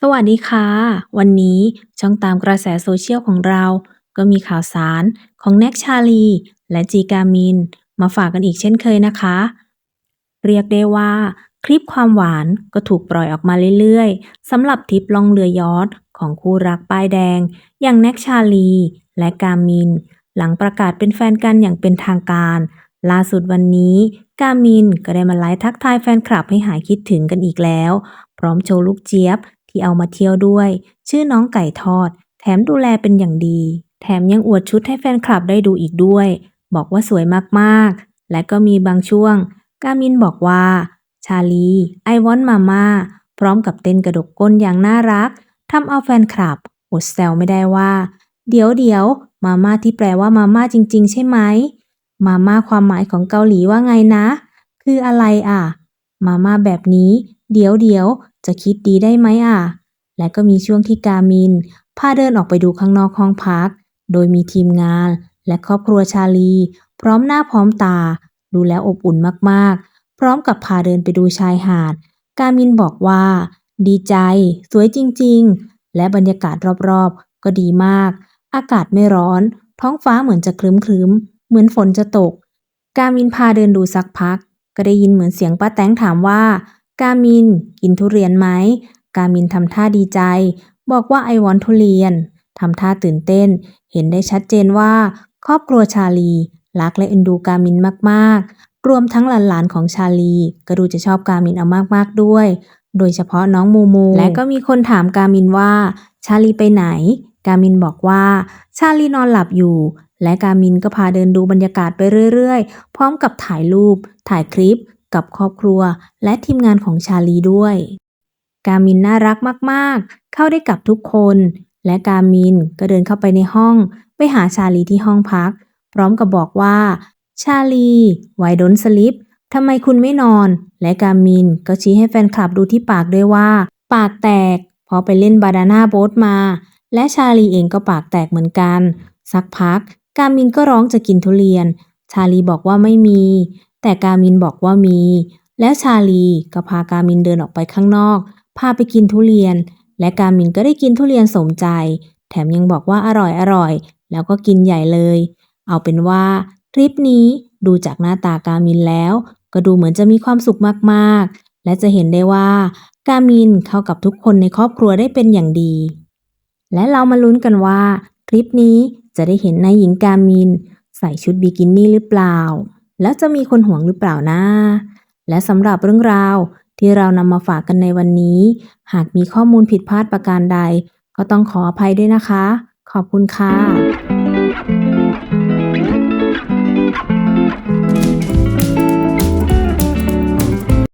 สวัสดีค่ะ วันนี้ช่องตามกระแสโซเชียลของเรา ก็มีข่าวสารของแน็กชาลี และจีกามิน มาฝากกันอีกเช่นเคยนะคะ เรียกได้ว่า คลิปความหวานก็ถูกปล่อยออกมาเรื่อยๆสำหรับทริปล่องเรือยอทของคู่รักป้ายแดง อย่างแน็กชาลี และกามิน หลังประกาศเป็นแฟนกันอย่างเป็นทางการ ล่าสุดวันนี้กามินก็ได้มาไลฟ์ทักทายแฟนคลับให้หายคิดถึงกันอีกแล้ว พร้อมโชว์ลูกเจี๊ยบ ที่เอามาเที่ยวด้วย ชื่อน้องไก่ทอด แถมดูแลเป็นอย่างดี แถมยังอวดชุดให้แฟนคลับได้ดูอีกด้วย บอกว่าสวยมากๆ และก็มีบางช่วง กามินบอกว่า ชาลีไอวอนมาม่าพร้อมกับเต้นกระดกก้นอย่างน่ารักทำเอาแฟนคลับอดแซวไม่ได้ว่า เดี๋ยวเดี๋ยวมาม่าที่แปลว่ามาม่าจริง ๆ ใช่ไหมมาม่าความหมายของเกาหลีว่าไงนะ คืออะไรอะ มาม่าแบบนี้ เดี๋ยวเดี๋ยว จะคิดดีได้ไหมอะ และก็มีช่วงที่กามิน พาเดินออกไปดูข้างนอกห้องพัก โดยมีทีมงาน และครอบครัวชาลี พร้อมหน้าพร้อมตา ดูแล้วอบอุ่นมากๆ พร้อมกับพาเดินไปดูชายหาด กามินบอกว่า ดีใจ สวยจริงๆ และบรรยากาศรอบๆ ก็ดีมาก อากาศไม่ร้อน ท้องฟ้าเหมือนจะครึ้มๆ เหมือนฝนจะตก กามินพาเดินดูสักพัก ก็ได้ยินเหมือนเสียงป้าแตงถามว่า กามิน กินทุเรียนไหม กามินทำท่าดีใจ บอกว่าไอวอนทุเรียน ทำท่าตื่นเต้น เห็นได้ชัดเจนว่า ครอบครัวชาลี รักและเอ็นดูกามินมากๆ รวมทั้งหลานๆของชาลี ก็ดูจะชอบกามินเอามากๆด้วย โดยเฉพาะน้องมูมู และก็มีคนถามกามินว่า ชาลีไปไหน กามินบอกว่า ชาลีนอนหลับอยู่และกามินก็พาเดินดูบรรยากาศไปเรื่อย ๆ พร้อมกับถ่ายรูป ถ่ายคลิป กับครอบครัวและทีมงานของชาลีด้วย กามินน่ารักมากๆ เข้าได้กับทุกคน และกามินก็เดินเข้าไปในห้อง ไปหาชาลีที่ห้องพัก พร้อมกับบอกว่า ชาลีไวดนสลิปทำไมคุณไม่นอน และกามินก็ชี้ให้แฟนคลับดูที่ปากด้วยว่า ปากแตกเพราะไปเล่นบานาน่าโบ๊ทมา และชาลีเองก็ปากแตกเหมือนกัน สักพัก กามินก็ร้องจะกินทุเรียน ชาลีบอกว่าไม่มี แต่กามินบอกว่ามี แล้วชาลีก็พากามินเดินออกไปข้างนอก พาไปกินทุเรียน และกามินก็ได้กินทุเรียนสมใจ แถมยังบอกว่าอร่อยอร่อย แล้วก็กินใหญ่เลย เอาเป็นว่าทริปนี้ดูจากหน้าตากามินแล้ว ก็ดูเหมือนจะมีความสุขมากๆ และจะเห็นได้ว่ากามินเข้ากับทุกคนในครอบครัวได้เป็นอย่างดี และเรามาลุ้นกันว่าทริปนี้จะได้เห็นนายหญิงกามิน ใส่ชุดบิกินี่หรือเปล่า แล้วจะมีคนห่วงหรือเปล่านะ และสำหรับเรื่องราวที่เรานำมาฝากกันในวันนี้ หากมีข้อมูลผิดพลาดประการใด ก็ต้องขออภัยด้วยนะคะ ขอบคุณค่ะ